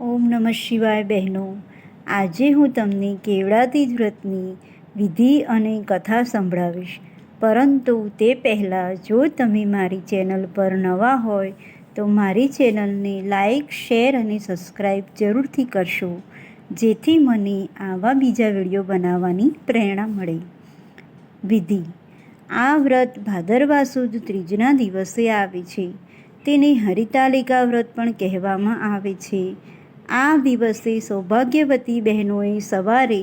ઓમ નમઃ શિવાય બહેનો. આજે હું તમને કેવડાતી જ વ્રતની વિધિ અને કથા સંભળાવીશ. પરંતુ તે પહેલાં જો તમે મારી ચેનલ પર નવા હોય, તો મારી ચેનલને લાઈક, શેર અને સબસ્ક્રાઈબ જરૂરથી કરશો, જેથી મને આવા બીજા વીડિયો બનાવવાની પ્રેરણા મળે. વિધિ. આ વ્રત ભાદરવા સુદ ત્રીજના દિવસે આવે છે. તેને હરિતાલિકા વ્રત પણ કહેવામાં આવે છે. આ દિવસે સૌભાગ્યવતી બહેનોએ સવારે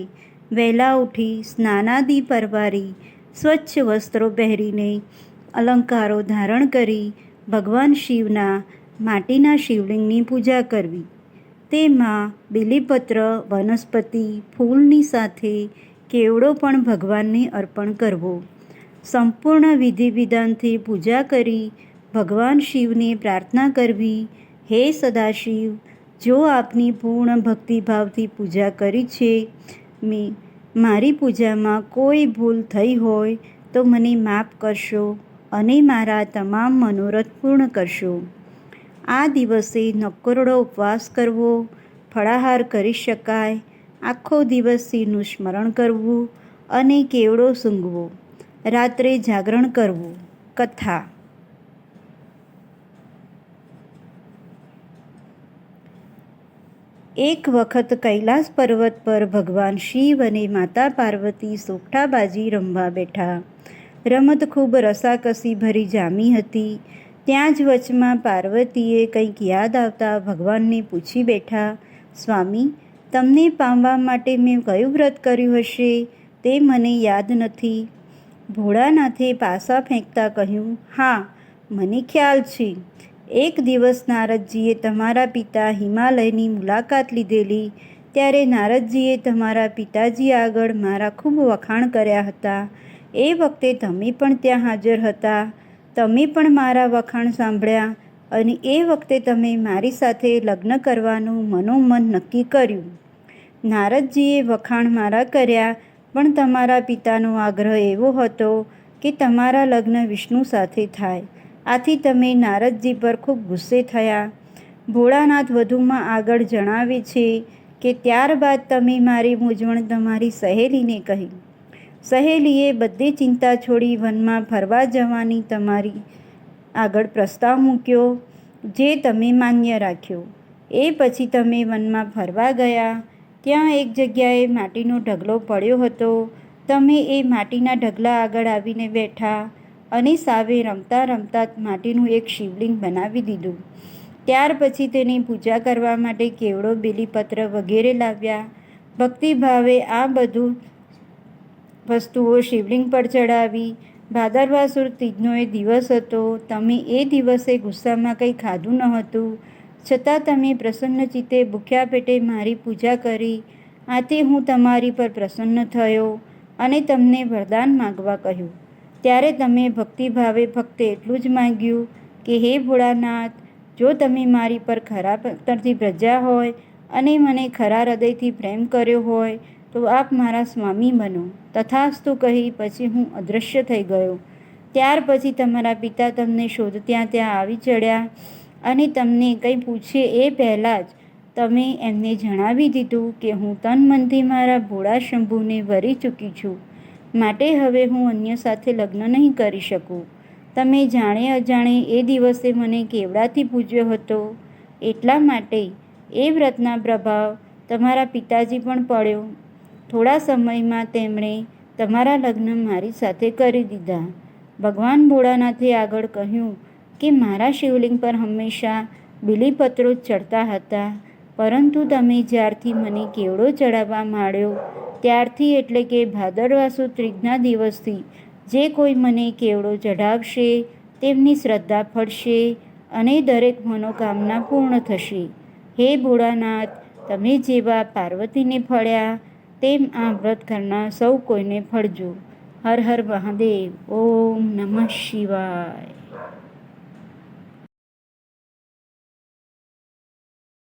વહેલા ઉઠી સ્નાનાદિ પરવારી સ્વચ્છ વસ્ત્રો પહેરીને અલંકારો ધારણ કરી ભગવાન શિવના માટીના શિવલિંગની પૂજા કરવી. તેમાં બિલીપત્ર, વનસ્પતિ, ફૂલની સાથે કેવડો પણ ભગવાનને અર્પણ કરવો. સંપૂર્ણ વિધિ વિધાનથી પૂજા કરી ભગવાન શિવને પ્રાર્થના કરવી, હે સદાશિવ જો આપની પૂર્ણ ભક્તિભાવથી પૂજા કરી છે, મેં, મારી પૂજામાં કોઈ ભૂલ થઈ હોય તો મને માફ કરશો અને મારા તમામ મનોરથ પૂર્ણ કરશો. આ દિવસે નકોરડો ઉપવાસ કરવો, ફળાહાર કરી શકાય, આખો દિવસ સિંહનું સ્મરણ કરવું અને કેવડો સૂંઘવો, રાત્રે જાગરણ કરવું, કથા. એક વખત કૈલાસ પર્વત પર ભગવાન શિવ અને માતા પાર્વતી સોગઠાબાજી રમવા બેઠા. રમત ખૂબ રસાકસી ભરી જામી હતી. ત્યાં જ વચમાં પાર્વતીએ કંઈક યાદ આવતા ભગવાનને પૂછી બેઠા, સ્વામી, તમને પામવા માટે મેં કયું વ્રત કર્યું હશે? તે મને યાદ નથી. ભોળાનાથે પાસા ફેંકતા કહ્યું, હા, મને ખ્યાલ છે. એક દિવસ નારદજીએ તમારા પિતા હિમાલયની મુલાકાત લીધેલી, ત્યારે નારદજીએ તમારા પિતાજી આગળ મારા ખૂબ વખાણ કર્યા હતા. એ વખતે તમે પણ ત્યાં હાજર હતા. તમે પણ મારા વખાણ સાંભળ્યા અને એ વખતે તમે મારી સાથે લગ્ન કરવાનું મનોમન નક્કી કર્યું. નારદજીએ વખાણ મારા કર્યા, પણ તમારા પિતાનો આગ્રહ એવો હતો કે તમારા લગ્ન વિષ્ણુ સાથે થાય. આથી તમે નારદજી પર ખૂબ ગુસ્સે થયા. ભોળાનાથ વધુમાં આગળ જણાવે છે કે ત્યારબાદ તમે મારી મૂંઝવણ તમારી સહેલીને કહી. સહેલીએ બધી ચિંતા છોડી વનમાં ફરવા જવાની તમારી આગળ પ્રસ્તાવ મૂક્યો, જે તમે માન્ય રાખ્યો. એ પછી તમે વનમાં ફરવા ગયા. ત્યાં એક જગ્યાએ માટીનો ઢગલો પડ્યો હતો. તમે એ માટીના ઢગલા આગળ આવીને બેઠા. અને સાવે રમતા રમતા માટીનું એક શિવલિંગ બનાવી દીધું. ત્યાર પછી તેની પૂજા કરવા માટે કેવડો બેલીપત્ર વગેરે લાવ્યા. ભક્તિભાવે આ બધું વસ્તુઓ શિવલિંગ પર ચડાવી. ભાદરવાસુર તીજનો એ દિવસ હતો. તમે એ દિવસે ગુસ્સામાં કંઈ ખાધું ન હતું છતાં તમે પ્રસન્ન ચિત્તે ભૂખ્યા પેટે મારી પૂજા કરી. આથી હું તમારી પર પ્રસન્ન થયો અને તમને વરદાન માગવા કહ્યું. ત્યારે તમે ભક્તિભાવે ફક્ત એટલું જ માંગ્યું કે હે ભોળાનાથ, જો તમે મારી પર ખરા અંતરથી પ્રજા હોય અને મને ખરા હૃદયથી પ્રેમ કર્યો હોય, તો આપ મારા સ્વામી બનો. તથાસ્તુ કહી પછી હું અદૃશ્ય થઈ ગયો. ત્યાર પછી તમારા પિતા તમને શોધ ત્યાં ત્યાં આવી ચડ્યા અને તમને કંઈ પૂછે એ પહેલાં જ તમે એમને જણાવી દીધું કે હું તન મનથી મારા ભોળા શંભુને વરી ચૂકી છું. માટે હવે હું અન્ય સાથે લગ્ન નહીં કરી શકું. તમે જાણે અજાણે એ દિવસે મને કેવડાથી પૂજ્યો હતો? એટલા માટે એ વ્રતના પ્રભાવ તમારા પિતાજી પણ પડ્યો. થોડા સમયમાં તેમણે તમારા લગ્ન મારી સાથે કરી દીધા. ભગવાન ભોળાનાથે આગળ કહ્યું કે મારા શિવલિંગ પર હંમેશા બિલીપત્રો ચડતા હતા, પરંતુ તમે જ્યારથી મને કેવડો ચડાવવા માંડ્યો ત્યારથી એટલે કે ભાદરવા ત્રીજના દિવસથી જે કોઈ મને કેવડો ચઢાવશે, તેમની શ્રદ્ધા ફળશે અને દરેક મનોકામના પૂર્ણ થશે. હે ભોળાનાથ, તમે જેવા પાર્વતીને ફળ્યા, તેમ આ વ્રત કરનાર સૌ કોઈને ફળજો. હર હર મહાદેવ. ઓમ નમઃ શિવાય.